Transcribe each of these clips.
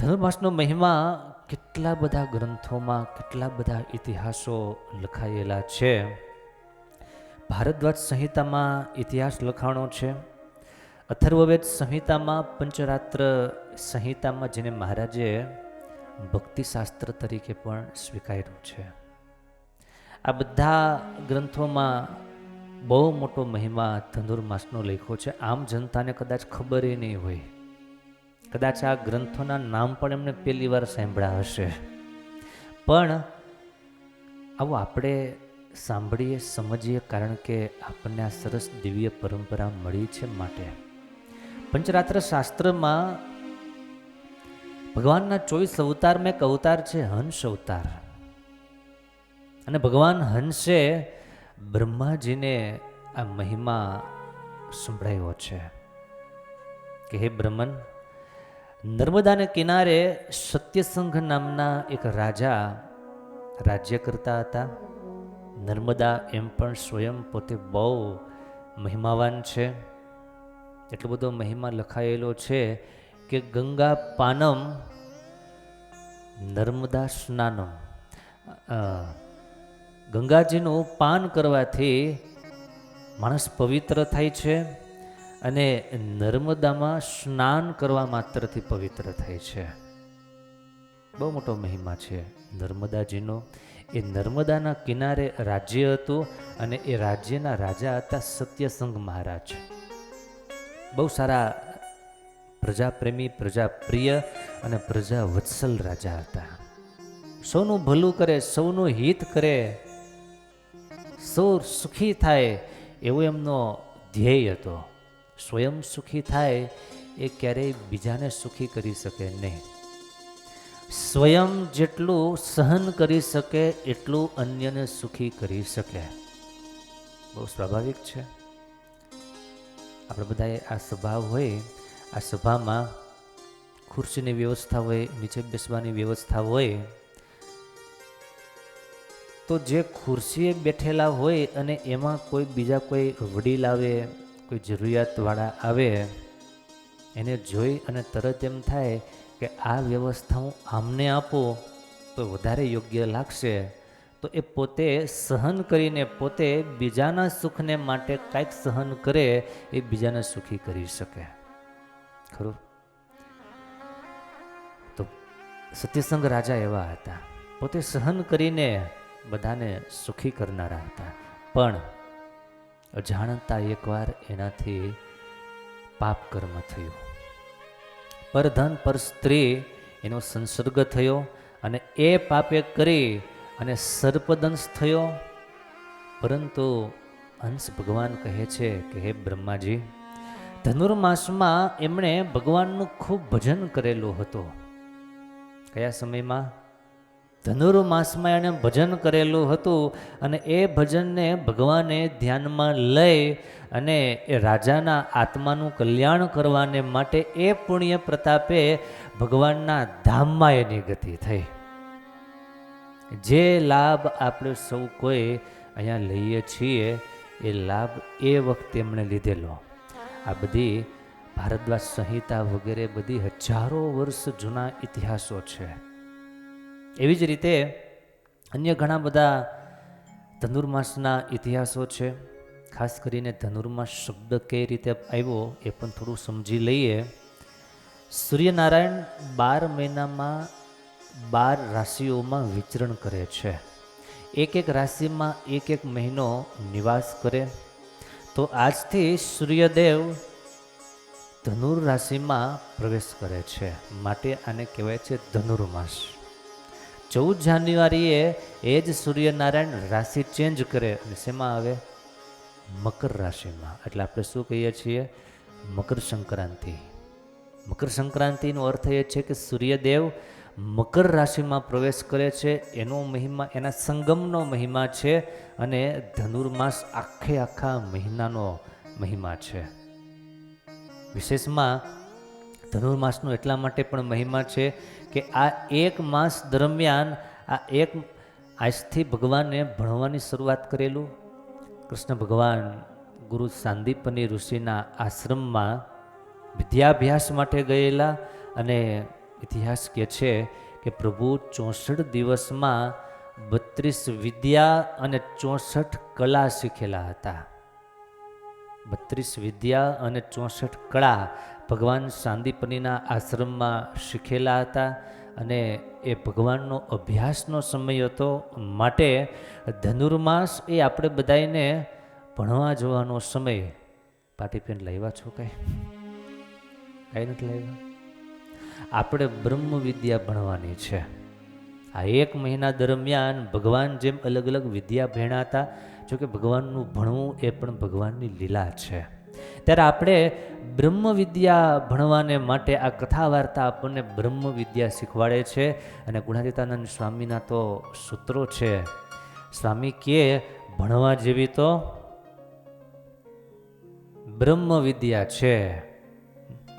ધનુર્માસનો મહિમા કેટલા બધા ગ્રંથોમાં, કેટલા બધા ઇતિહાસો લખાયેલા છે. ભારદ્વાજ સંહિતામાં ઇતિહાસ લખાણો છે. અથર્વવેદ સંહિતામાં પંચરાત્ર સંહિતામાં જેને મહારાજે ભક્તિશાસ્ત્ર તરીકે પણ સ્વીકાર્યું છે. આ બધા ગ્રંથોમાં બહુ મોટો મહિમા ધનુર્માસનો લખ્યો છે. આમ જનતાને કદાચ ખબર નહીં હોય. કદાચ આ ગ્રંથોના નામ પણ એમને પહેલી વાર સાંભળ્યા હશે. પણ આવું આપણે સાંભળીએ, સમજીએ, કારણ કે આપણને આ સરસ દિવ્ય પરંપરા મળી છે માટે. પંચરાત્ર શાસ્ત્રમાં ભગવાનના ચોવીસ અવતારમાં એક અવતાર છે હંસ અવતાર. અને ભગવાન હંસે બ્રહ્માજીને આ મહિમા સંભળાયો છે કે હે બ્રહ્મન નર્મદાને કિનારે સત્યસંઘ નામના એક રાજા રાજ્ય કરતા હતા. નર્મદા એમ પણ સ્વયં પોતે બહુ મહિમાવાન છે. એટલો બધો મહિમા લખાયેલો છે કે ગંગા પાનમ નર્મદા સ્નાનમ. ગંગાજીનું પાન કરવાથી માણસ પવિત્ર થાય છે. અને નર્મદામાં સ્નાન કરવા માત્રથી પવિત્ર થાય છે. બહુ મોટો મહિમા છે નર્મદાજીનો. એ નર્મદાના કિનારે રાજ્ય હતું અને એ રાજ્યના રાજા હતા સત્યસંગ મહારાજ. બહુ સારા પ્રજાપ્રેમી, પ્રજાપ્રિય અને પ્રજા વત્સલ રાજા હતા. સૌનું ભલું કરે, સૌનું હિત કરે, સૌ સુખી થાય એવો એમનો ધ્યેય હતો. સ્વયં સુખી થાય એ ક્યારેય બીજાને સુખી કરી શકે નહીં. સ્વયં જેટલું સહન કરી શકે, એટલું અન્યને સુખી કરી શકે. બહુ સ્વાભાવિક છે. આપણે બધાએ આ સ્વભાવ હોય, આ સભામાં ખુરશીની વ્યવસ્થા હોય, નીચે બેસવાની વ્યવસ્થા હોય, તો જે ખુરશીએ બેઠેલા હોય અને એમાં કોઈ બીજા કોઈ વડીલ આવે કોઈ જરૂરિયાતવાળા આવે, એને જોઈ અને તરત એમ થાય કે આ વ્યવસ્થા હું આમને આપું તો વધારે યોગ્ય લાગશે. તો એ પોતે સહન કરીને પોતે બીજાના સુખને માટે કાંઈક સહન કરે એ બીજાને સુખી કરી શકે. ખરું? તો સત્યસંગ રાજા એવા હતા. પોતે સહન કરીને બધાને સુખી કરનારા હતા. પણ અજાણતા એકવાર એનાથી પાપ કર્મ થયું. પરધન પર સ્ત્રી એનો સંસર્ગ થયો અને એ પાપે કરી અને સર્પદંશ થયો. પરંતુ હંસ ભગવાન કહે છે કે, હે બ્રહ્માજી, ધનુર્માસમાં એમણે ભગવાનનું ખૂબ ભજન કરેલું હતું. કયા સમયમાં? ધનુર્માસમાં એણે ભજન કરેલું હતું અને એ ભજનને ભગવાને ધ્યાનમાં લઈ અને એ રાજાના આત્માનું કલ્યાણ કરવાને માટે એ પુણ્ય પ્રતાપે ભગવાનના ધામમાં એની ગતિ થઈ. જે લાભ આપણે સૌ કોઈ અહીંયા લઈએ છીએ, એ લાભ એ વખતે એમણે લીધેલો. આ બધી ભારદ્વાજ સંહિતા વગેરે બધી હજારો વર્ષ જૂના ઇતિહાસો છે. એવી જ રીતે અન્ય ઘણા બધા ધનુર્માસના ઇતિહાસો છે. ખાસ કરીને ધનુર્માસ શબ્દ કઈ રીતે આવ્યો એ પણ થોડું સમજી લઈએ. સૂર્યનારાયણ બાર મહિનામાં બાર રાશિઓમાં વિચરણ કરે છે. એક એક રાશિમાં એક એક મહિનો નિવાસ કરે. તો આજથી સૂર્યદેવ ધનુર રાશિમાં પ્રવેશ કરે છે. માટે આને કહેવાય છે ધનુર્માસ. ચૌદ જાન્યુઆરીએ એ જ સૂર્યનારાયણ રાશિ ચેન્જ કરે અને શેમાં આવે? મકર રાશિમાં. એટલે આપણે શું કહીએ છીએ? મકર સંક્રાંતિ. મકર સંક્રાંતિનો અર્થ એ છે કે સૂર્યદેવ મકર રાશિમાં પ્રવેશ કરે છે, એનો મહિમા, એના સંગમનો મહિમા છે અને ધનુર્માસ આખે આખા મહિનાનો મહિમા છે. વિશેષમાં ધનુર્માસનો એટલા માટે પણ મહિમા છે કે આ એક માસ દરમિયાન આ એક આજથી ભગવાને ભણવાની શરૂઆત કરેલું. કૃષ્ણ ભગવાન ગુરુ સાંદીપની ઋષિના આશ્રમમાં વિદ્યાભ્યાસ માટે ગયેલા અને ઇતિહાસ કહે છે કે પ્રભુ ચોસઠ દિવસમાં બત્રીસ વિદ્યા અને ચોસઠ કલા શીખેલા હતા. બત્રીસ વિદ્યા અને ચોસઠ કળા ભગવાન સાંદીપનીના આશ્રમમાં શીખેલા હતા અને એ ભગવાનનો અભ્યાસનો સમય હતો માટે ધનુર્માસ એ આપણે બધાને ભણવા જવાનો સમય. પાટીપેન લાવ્યા છો કાંઈ? કાંઈ નથી લાવ્યા? આપણે બ્રહ્મ વિદ્યા ભણવાની છે. આ એક મહિના દરમિયાન ભગવાન જેમ અલગ અલગ વિદ્યા ભેણાતા, જોકે ભગવાનનું ભણવું એ પણ ભગવાનની લીલા છે. ત્યારે આપણે બ્રહ્મ વિદ્યા ભણવાને માટે આ કથા વાર્તા આપણને બ્રહ્મ વિદ્યા શીખવાડે છે અને ગુણાતીતાનંદ સ્વામીના તો સૂત્રો છે. સ્વામી કે, ભણવા જેવી તો બ્રહ્મ વિદ્યા છે.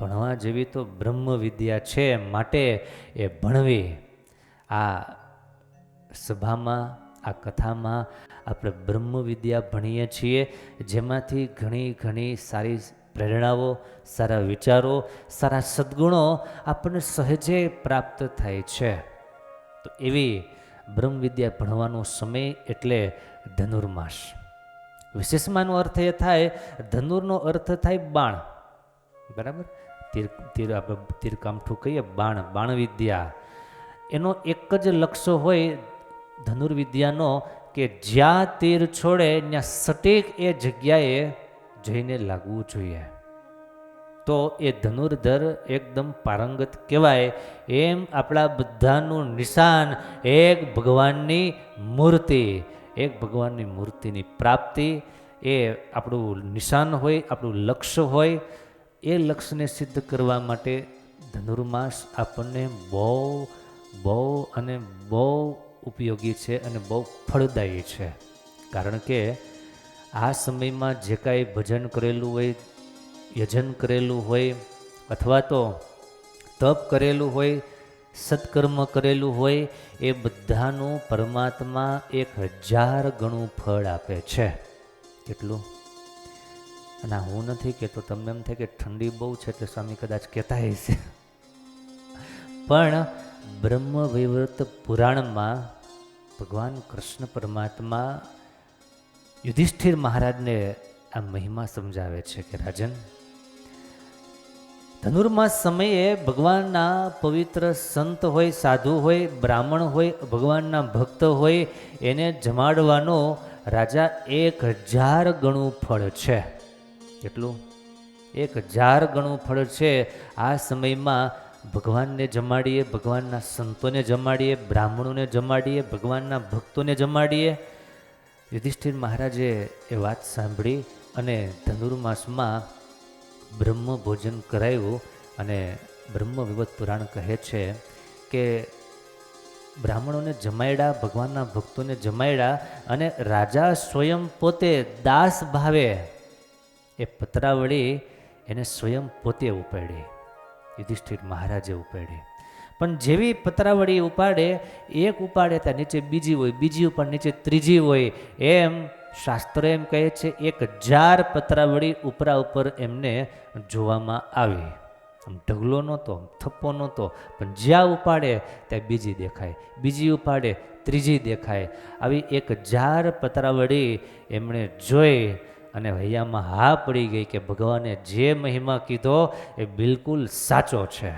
ભણવા જેવી તો બ્રહ્મ વિદ્યા છે માટે એ ભણવી. આ સભામાં, આ કથામાં આપણે બ્રહ્મ વિદ્યા ભણીએ છીએ, જેમાંથી ઘણી ઘણી સારી પ્રેરણાઓ, સારા વિચારો, સારા સદ્ગુણો આપણને સહજે પ્રાપ્ત થાય છે. તો એવી બ્રહ્મ વિદ્યા ભણવાનો સમય એટલે ધનુર્માસ વિશેષમાંનો અર્થ એ થાય, ધનુરનો અર્થ થાય બાણ. બરાબર? તીર તીર આપણે તીરકામઠું કહીએ, બાણ બાણ વિદ્યા. એનો એક જ લક્ષ્ય હોય ધનુર્વિદ્યાનો કે જ્યાં તીર છોડે, ત્યાં સટીક એ જગ્યાએ જઈને લાગવું જોઈએ. તો એ ધનુર્ધર એકદમ પારંગત કહેવાય. એમ આપણા બધાનું નિશાન એક ભગવાનની મૂર્તિ, એક ભગવાનની મૂર્તિની પ્રાપ્તિ. એ આપણું નિશાન હોય, આપણું લક્ષ્ય હોય. એ લક્ષ્યને સિદ્ધ કરવા માટે ધનુર્માસ આપણને બહુ બહુ અને બહુ ઉપયોગી છે અને બહુ ફળદાયી છે. કારણ કે આ સમયમાં જે કાંઈ ભજન કરેલું હોય, યજન કરેલું હોય, અથવા તો તપ કરેલું હોય, સત્કર્મ કરેલું હોય, એ બધાનું પરમાત્મા એક હજાર ગણું ફળ આપે છે. કેટલું? અને હું નથી કહેતો, તમને એમ થાય કે ઠંડી બહુ છે એટલે સ્વામી કદાચ કહેતા હશે. પણ બ્રહ્મ વૈવર્ત પુરાણમાં ભગવાન કૃષ્ણ પરમાત્મા યુધિષ્ઠિર મહારાજને આ મહિમા સમજાવે છે કે રાજન, ધનુર્માસ સમયે ભગવાનના પવિત્ર સંત હોય, સાધુ હોય, બ્રાહ્મણ હોય, ભગવાનના ભક્ત હોય, એને જમાડવાનો રાજા એક હજાર ગણું ફળ છે. કેટલું? એક હજાર ગણું ફળ છે. આ સમયમાં ભગવાનને જમાડીએ, ભગવાનના સંતોને જમાડીએ, બ્રાહ્મણોને જમાડીએ, ભગવાનના ભક્તોને જમાડીએ. યુધિષ્ઠિર મહારાજે એ વાત સાંભળી અને ધનુર્માસમાં બ્રહ્મ ભોજન કરાવ્યું અને બ્રહ્મ વિવત પુરાણ કહે છે કે બ્રાહ્મણોને જમાયડા, ભગવાનના ભક્તોને જમાયડા અને રાજા સ્વયં પોતે દાસ ભાવે એ પતરાવળી એને સ્વયં પોતે ઉપાડી. યુધિષ્ઠિર મહારાજે ઉપાડે. પણ જેવી પતરાવળી ઉપાડે, એક ઉપાડે ત્યાં નીચે બીજી હોય, બીજી ઉપર નીચે ત્રીજી હોય, એમ શાસ્ત્ર એમ કહે છે, એક હજાર પતરાવળી ઉપરા ઉપર એમને જોવામાં આવી. આમ ઢગલો નહોતો થપ્પો નહોતો, પણ જ્યાં ઉપાડે ત્યાં બીજી દેખાય, બીજી ઉપાડે, ત્રીજી દેખાય. આવી એક હજાર પતરાવળી એમણે જોઈ અને હૈયામાં હા પડી ગઈ કે ભગવાને જે મહિમા કીધો એ બિલકુલ સાચો છે.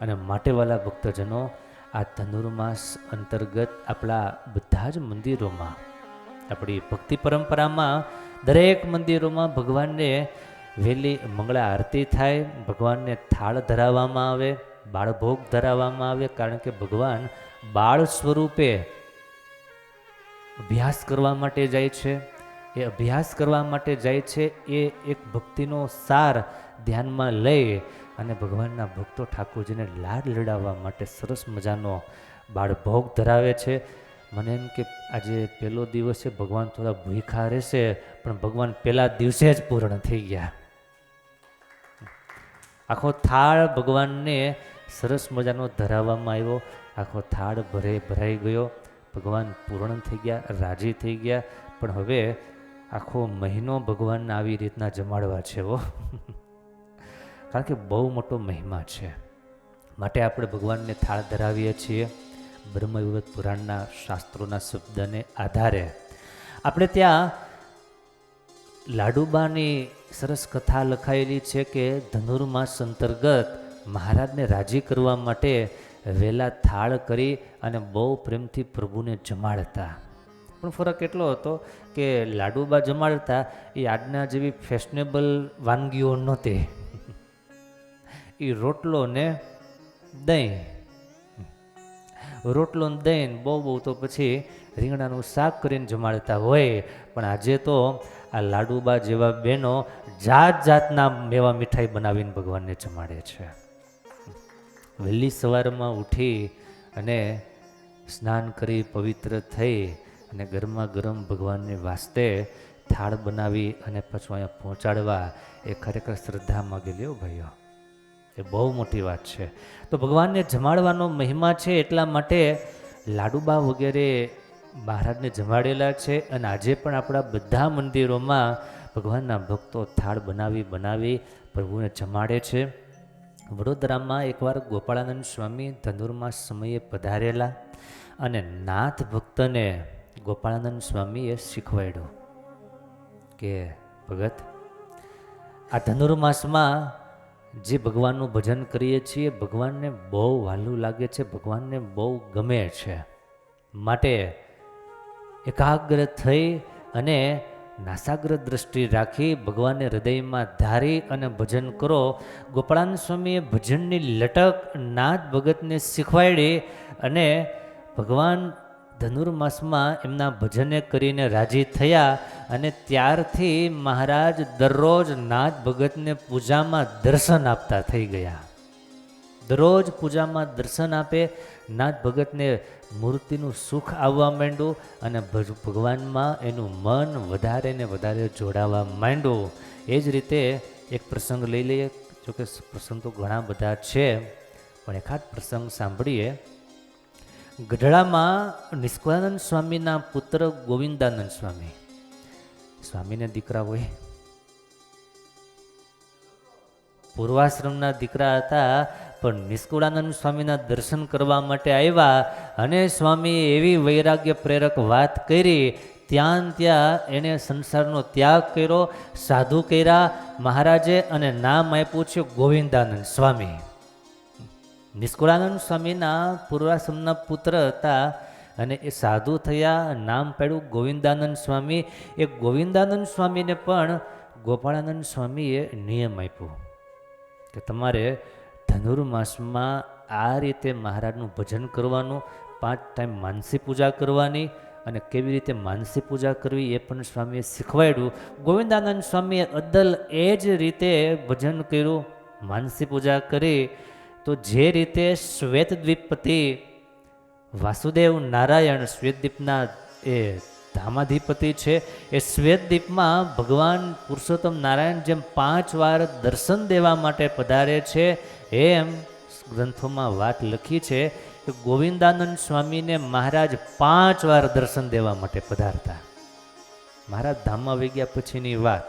અને માટેવાલા ભક્તજનો, આ ધનુર્માસ અંતર્ગત આપણા બધા જ મંદિરોમાં, આપણી ભક્તિ પરંપરામાં દરેક મંદિરોમાં ભગવાનને વહેલી મંગળા આરતી થાય, ભગવાનને થાળ ધરાવવામાં આવે, બાળભોગ ધરાવવામાં આવે, કારણ કે ભગવાન બાળ સ્વરૂપે અભ્યાસ કરવા માટે જાય છે. એ અભ્યાસ કરવા માટે જાય છે, એ એક ભક્તિનો સાર ધ્યાનમાં લઈ અને ભગવાનના ભક્તો ઠાકોરજીને લાડ લડાવવા માટે સરસ મજાનો બાળભોગ ધરાવે છે. મને એમ કે આજે પહેલો દિવસ છે ભગવાન થોડા ભૂખા રહેશે, પણ ભગવાન પહેલા દિવસે જ પૂર્ણ થઈ ગયા. આખો થાળ ભગવાનને સરસ મજાનો ધરાવવામાં આવ્યો. આખો થાળ ભરે ભરાઈ ગયો. ભગવાન પૂર્ણ થઈ ગયા, રાજી થઈ ગયા. પણ હવે આખો મહિનો ભગવાનને આવી રીતના જમાડવા છે, હો. કારણ કે બહુ મોટો મહિમા છે. માટે આપણે ભગવાનને થાળ ધરાવીએ છીએ બ્રહ્મવિવત પુરાણના શાસ્ત્રોના શબ્દને આધારે. આપણે ત્યાં લાડુબાની સરસ કથા લખાયેલી છે કે ધનુર્માસ અંતર્ગત મહારાજને રાજી કરવા માટે વહેલા થાળ કરી અને બહુ પ્રેમથી પ્રભુને જમાડતા. પણ ફરક એટલો હતો કે લાડુબા જમાડતા એ આજના જેવી ફેશનેબલ વાનગીઓ નહોતી. એ રોટલો ને દહીં. રોટલો ને દહીં બહુ બહુ તો પછી રીંગણાનું શાક કરીને જમાડતા હોય. પણ આજે તો આ લાડુબા જેવા બહેનો જાત જાતના મેવા મીઠાઈ બનાવીને ભગવાનને જમાડે છે. વહેલી સવારમાં ઉઠી અને સ્નાન કરી પવિત્ર થઈ અને ગરમા ગરમ ભગવાનની વાસ્તે થાળ બનાવી અને પછી અહીંયા પહોંચાડવા એ ખરેખર શ્રદ્ધા માગેલી હો ભાઈઓ. એ બહુ મોટી વાત છે. તો ભગવાનને જમાડવાનો મહિમા છે એટલા માટે લાડુબા વગેરે મહારાજને જમાડેલા છે અને આજે પણ આપણા બધા મંદિરોમાં ભગવાનના ભક્તો થાળ બનાવી બનાવી પ્રભુને જમાડે છે. વડોદરામાં એકવાર ગોપાળાનંદ સ્વામી ધનુરમાં સમયે પધારેલા અને નાથ ભક્તને ગોપાળાનંદ સ્વામીએ શીખવાડ્યું કે ભગત, આ ધનુર્માસમાં જે ભગવાનનું ભજન કરીએ છીએ, ભગવાનને બહુ વહાલું લાગે છે, ભગવાનને બહુ ગમે છે. માટે એકાગ્ર થઈ અને નાસાગ્ર દ્રષ્ટિ રાખી ભગવાનને હૃદયમાં ધારી અને ભજન કરો. ગોપાળાનંદ સ્વામીએ ભજનની લટક નાથ ભગતને શીખવાડી અને ભગવાન ધનુર્માસમાં એમના ભજને કરીને રાજી થયા અને ત્યારથી મહારાજ દરરોજ નાથ ભગતને પૂજામાં દર્શન આપતા થઈ ગયા. દરરોજ પૂજામાં દર્શન આપે, નાથ ભગતને મૂર્તિનું સુખ આવવા માંડ્યું અને ભગવાનમાં એનું મન વધારે ને વધારે જોડાવા માંડ્યું. એ જ રીતે એક પ્રસંગ લઈ લઈએ, જોકે પ્રસંગ તો ઘણા બધા છે, પણ એકાદ પ્રસંગ સાંભળીએ. ગઢડામાં નિષ્કુળાનંદ સ્વામીના પુત્ર ગોવિંદાનંદ સ્વામી. સ્વામીને દીકરા હોય. પૂર્વાશ્રમના દીકરા હતા, પણ નિષ્કુળાનંદ સ્વામીના દર્શન કરવા માટે આવ્યા અને સ્વામી એવી વૈરાગ્ય પ્રેરક વાત કરી, ત્યાં ત્યાં એણે સંસારનો ત્યાગ કર્યો, સાધુ કર્યા, મહારાજે અને નામ આપ્યું છે ગોવિંદાનંદ સ્વામી. નિષ્કુળાનંદ સ્વામીના પૂર્વાશ્રમના પુત્ર હતા અને એ સાધુ થયા, નામ પાડ્યું ગોવિંદાનંદ સ્વામી. એ ગોવિંદાનંદ સ્વામીને પણ ગોપાળાનંદ સ્વામીએ નિયમ આપ્યો કે તમારે ધનુર્માસમાં આ રીતે મહારાજનું ભજન કરવાનું, પાંચ ટાઈમ માનસી પૂજા કરવાની અને કેવી રીતે માનસી પૂજા કરવી એ પણ સ્વામીએ શીખવાડ્યું. ગોવિંદાનંદ સ્વામીએ અદલ એ જ રીતે ભજન કર્યું, માનસી પૂજા કરી તો જે રીતે શ્વેતદ્વીપતિ વાસુદેવ નારાયણ શ્વેતદ્વીપના એ ધામાધિપતિ છે, એ શ્વેતદ્વીપમાં ભગવાન પુરુષોત્તમ નારાયણ જેમ પાંચ વાર દર્શન દેવા માટે પધારે છે, એમ ગ્રંથોમાં વાત લખી છે કે ગોવિંદાનંદ સ્વામીને મહારાજ પાંચ વાર દર્શન દેવા માટે પધારતા. મહારાજ ધામમાં આવી ગયા પછીની વાત.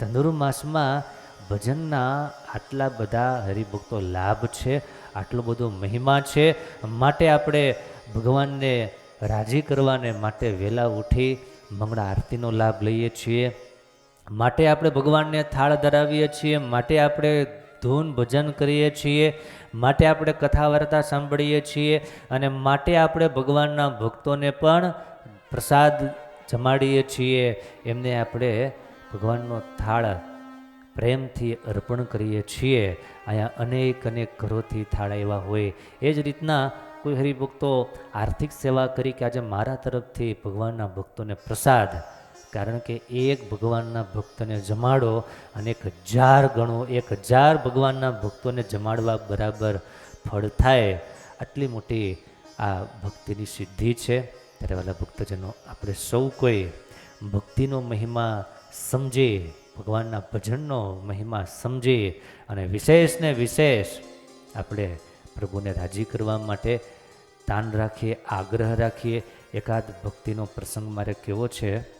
ધનુર્માસમાં ભજનના આટલા બધા હરિભક્તો લાભ છે, આટલો બધો મહિમા છે. માટે આપણે ભગવાનને રાજી કરવાને માટે વહેલા ઉઠી મંગળા આરતીનો લાભ લઈએ છીએ. માટે આપણે ભગવાનને થાળ ધરાવીએ છીએ, માટે આપણે ધૂન ભજન કરીએ છીએ, માટે આપણે કથા વાર્તા સાંભળીએ છીએ અને માટે આપણે ભગવાનના ભક્તોને પણ પ્રસાદ જમાડીએ છીએ. એમને આપણે ભગવાનનો થાળ પ્રેમથી અર્પણ કરીએ છીએ. અહીંયા અનેક અનેક ઘરોથી થાળા એવા હોય. એ જ રીતના કોઈ હરિભક્તો આર્થિક સેવા કરી કે આજે મારા તરફથી ભગવાનના ભક્તોને પ્રસાદ, કારણ કે એક ભગવાનના ભક્તને જમાડો અને એક હજાર ગણો, એક હજાર ભગવાનના ભક્તોને જમાડવા બરાબર ફળ થાય. આટલી મોટી આ ભક્તિની સિદ્ધિ છે. ત્યારે વાલા ભક્તજનો, આપણે સૌ કોઈ ભક્તિનો મહિમા સમજીએ. ભગવાનના ભજનનો મહિમા સમજી અને વિશેષ ને વિશેષ આપણે પ્રભુને રાજી કરવા માટે તાન રાખીએ, આગ્રહ રાખીએ. એકાદ ભક્તિનો પ્રસંગ મારે કેવો છે?